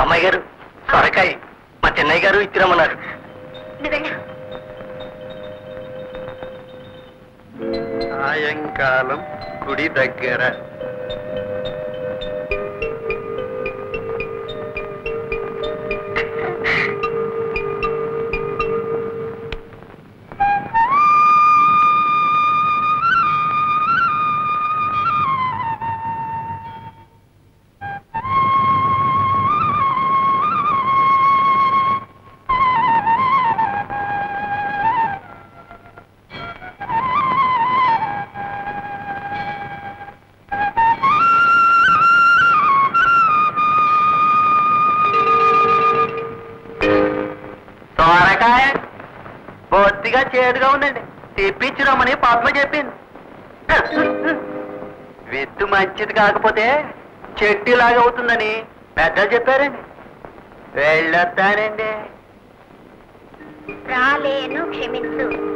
అమ్మాయి గారు సొరకాయ మా చెన్నయ్య గారు ఇచ్చిరమ్మన్నారు నువ్వు వెళ్ళు సాయంకాలం గుడి దగ్గర సొరకాయ బొత్తిగా చేదుగా ఉందండి. తెప్పించురమ్మని పద్మ చెప్పింది. విత్తు మంచిది కాకపోతే చెట్టులాగా అవుతుందని పెద్దలు చెప్పారండి. వెళ్ళొస్తానండి. రాలేను క్షమించు.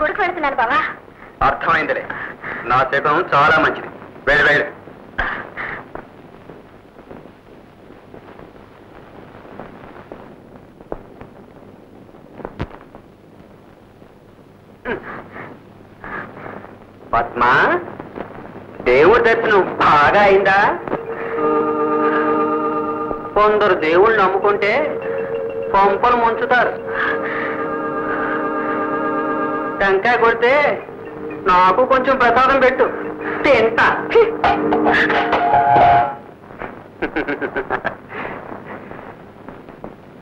కొడుకు వెళ్తున్నాను బావా. అర్థమైందిలే. నా శకం చాలా మంచిది. వెళ్ళి వెళ్ళి. పద్మ దేవుడి దర్శనం బాగా అయిందా? కొందరు దేవుళ్ళు నమ్ముకుంటే పంపలు ముంచుతారు. టెంకాయ కొడితే నాకు కొంచెం ప్రసాదం పెట్టు. తింటా.